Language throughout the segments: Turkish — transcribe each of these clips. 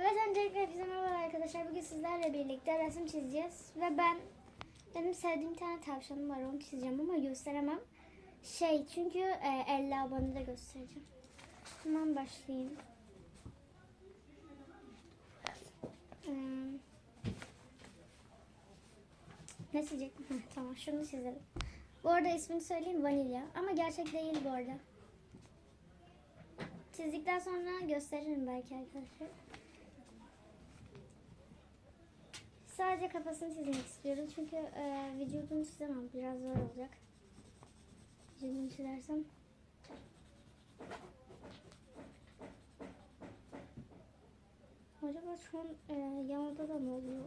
Evet öncelikle hepinize merhaba arkadaşlar. Bugün sizlerle birlikte resim çizeceğiz. Ve ben benim sevdiğim bir tane tavşanım var onu çizeceğim ama gösteremem. Şey çünkü e, 50 abone de göstereceğim. Hemen başlayayım. Hmm. Ne çizecektim? Tamam şunu çizelim. Bu arada ismini söyleyeyim Vanilya. Ama gerçek değil bu arada. Çizdikten sonra gösteririm belki arkadaşlar. Sadece kafasını çizmek istiyorum çünkü e, vücudunu çizemem. Biraz zor olacak. Vücudunu çizersem. Acaba şu an e, yanında da mı oluyor?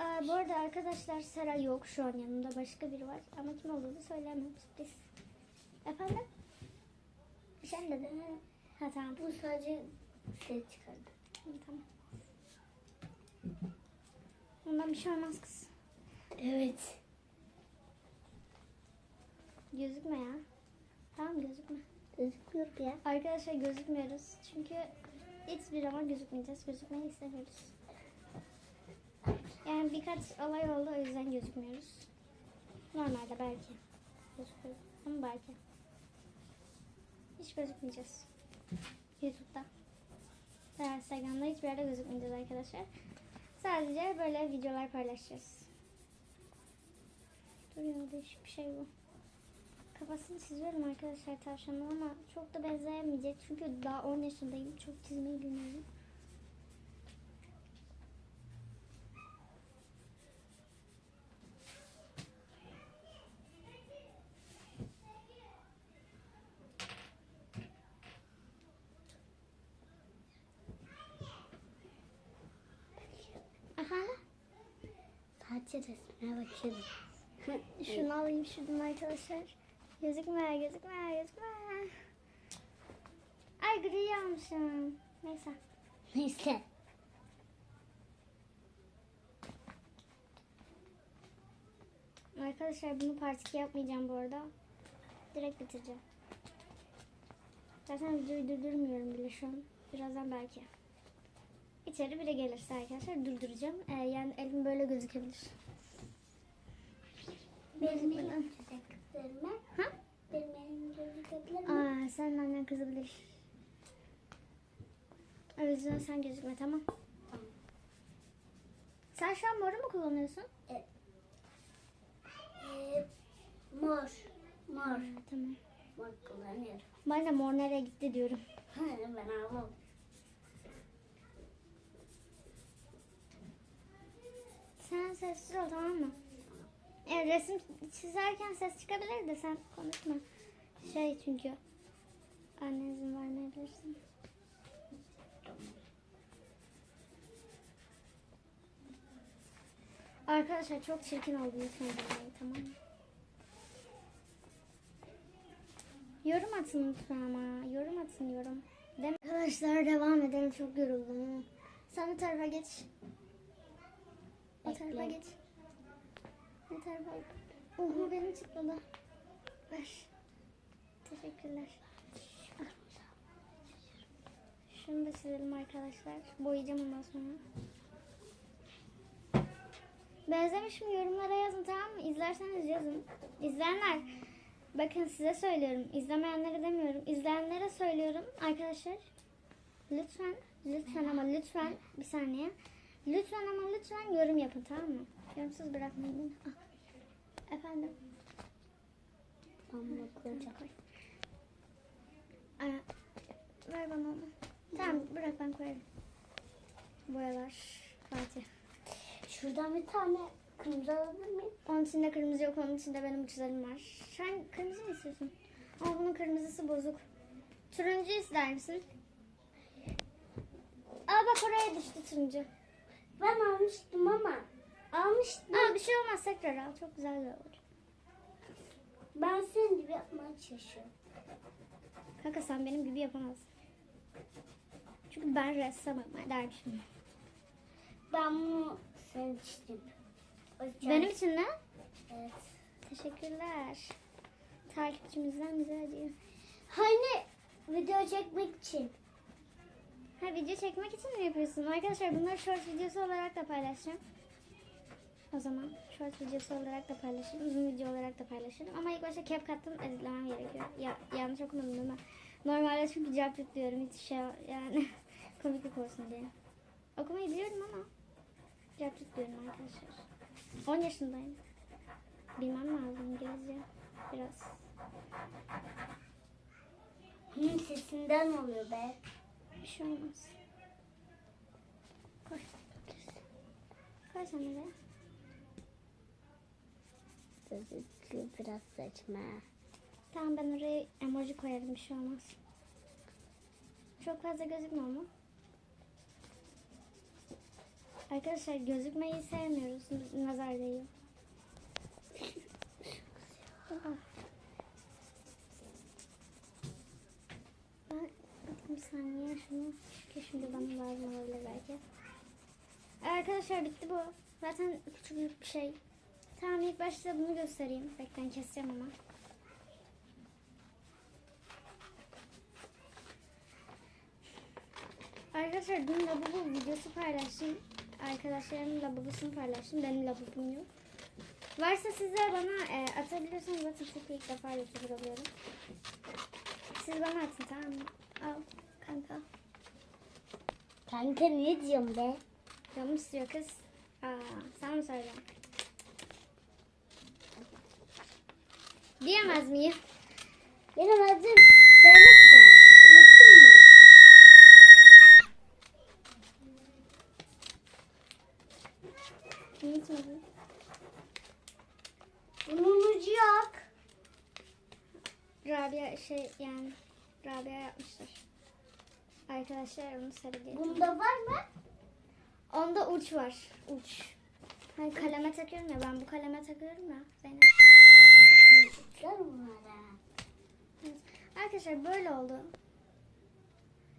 E, bu arada arkadaşlar Sera yok şu an yanımda başka biri var ama kim olduğunu söyleyemem sürpriz. Efendim? Mi dedin? Ha tamam. Bu sadece ses çıkardı. Tamam. Ondan bir şey olmaz kız. Evet. Gözükme ya. Tamam gözükme. Gözükmüyor ya. Arkadaşlar gözükmüyoruz. Çünkü hiçbir zaman gözükmeyeceğiz. Gözükmeyi istemiyoruz. Yani birkaç olay oldu o yüzden gözükmüyoruz. Normalde belki. Gözüküyoruz. Ama belki. Hiç gözükmeyeceğiz. YouTube'da. Instagram'da hiçbir yerde gözükmeyeceğiz arkadaşlar. Sadece böyle videolar paylaşacağız. Duruyor değişik bir şey bu. Kafasını çiziyorum arkadaşlar tavşanın ama çok da benzeyemeyecek. Çünkü daha 10 yaşındayım. Çok çizmeyi bilmiyorum. Efendim? Sadece resmine bakıyorum. Şunu alayım şuradan arkadaşlar. Gözükme, gözükme, gözükme. Ay gri almışım. Neyse. Neyse. Arkadaşlar bunu part 2 yapmayacağım bu arada. Direkt bitireceğim. Zaten videoyu durdurmuyorum bile şu an. Birazdan belki. İçeri bile gelirse arkadaşlar durduracağım. Ee, yani elim böyle gözükebilir. Benim elim gözükebilir mi? Ha? Benim elim gözükebilir mi? Aa, sen annen kızabilir. O yüzden sen gözükme tamam. Tamam. Sen şu an moru mu kullanıyorsun? Ee, mor. Mor. Ha, tamam. Mor kullanıyorum. Ben de mor nereye gitti diyorum. ben almam. Sen sessiz ol tamam mı? Yani resim çizerken ses çıkabilir de sen konuşma. Şey çünkü anne izin vermeyebilirsin. Arkadaşlar çok çirkin oldu lütfen dinleyin, tamam mı? Yorum atın lütfen ama. Yorum atın yorum. Arkadaşlar devam edelim. Çok yoruldum. Sen bu tarafa geç. O tarafa geç. Bu tarafa. Uhu benim çıkmadı. Ver. Teşekkürler. Şunu da çizelim arkadaşlar. Boyayacağım ondan sonra. Benzemiş mi yorumlara yazın tamam mı? İzlerseniz yazın. İzleyenler bakın size söylüyorum. İzlemeyenlere demiyorum. İzleyenlere söylüyorum arkadaşlar. Lütfen lütfen ama lütfen bir saniye. Lütfen ama lütfen yorum yapın tamam mı? Yorumsuz bırakmayın beni. Ah. Efendim. Tamam koyacağım. Koy. Aa, ver bana onu. Tamam bırak ben koyarım. Boyalar. Fatih. Şuradan bir tane kırmızı alabilir miyim? Onun içinde kırmızı yok, onun içinde benim uçlarım var. Sen kırmızı mı istiyorsun? Ama bunun kırmızısı bozuk. Turuncu ister misin? Aa bak oraya düştü turuncu. Ben almıştım ama. Almıştım. Aa bir şey olmaz tekrar al. Çok güzel olur. Ben senin gibi yapmaya çalışıyorum. Kanka sen benim gibi yapamazsın. Çünkü ben ressamım dermişim. Ben bunu senin için. Benim için ne? Evet. Teşekkürler. Takipçimizden bize hediye. Hani video çekmek için. Ha video çekmek için mi yapıyorsun? Arkadaşlar bunları short videosu olarak da paylaşacağım. O zaman short videosu olarak da paylaşırım. Uzun video olarak da paylaşırım. Ama ilk başta CapCut'tan editlemem gerekiyor. Ya, yanlış okumadım değil mi? Normalde çünkü cevap diyorum hiç şey yani komiklik olsun diye. Okumayı biliyorum ama cevap diyorum arkadaşlar. 10 yaşındayım. Bilmem lazım İngilizce. Biraz. Hı, sesinden oluyor be. Bir şey olmaz. Koy. Koy sen de. Biraz saçma. Tamam ben oraya emoji koyarım bir şey olmaz. Çok fazla gözükmüyor mu? Arkadaşlar gözükmeyi sevmiyoruz. Nazar değiyor. Aa. Ben bir saniye şunu şimdi bana lazım olabilir belki. Arkadaşlar bitti bu. Zaten küçük bir şey. Tamam ilk başta bunu göstereyim. Beklen keseceğim ama. Arkadaşlar dün lavabo videosu paylaştım. Arkadaşlarımın lavabosunu paylaştım. Benim lavabom yok. Varsa sizler bana e, atabilirsiniz. Zaten çok ilk defa YouTuber oluyorum. Siz bana atın tamam mı? Al kanka. Kanka ne diyorsun be? Canım istiyor kız. Aa, sen mi söyleyeceksin? Diyemez miyim? Benim adım Zeynep de. Unuttun mu? Unutmadım. Bunu unutacak. Rabia şey yani Rabia yapmıştır. Arkadaşlar onu sarı. Bunda var mı? Onda uç var. Uç. Hani kaleme takıyorum ya ben bu kaleme takıyorum ya Zeynep. Arkadaşlar böyle oldu.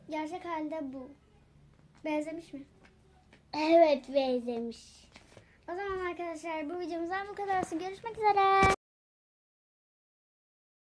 Gerçek halde bu. Benzemiş mi? Evet benzemiş. O zaman arkadaşlar bu videomuzdan bu kadar olsun. Görüşmek üzere.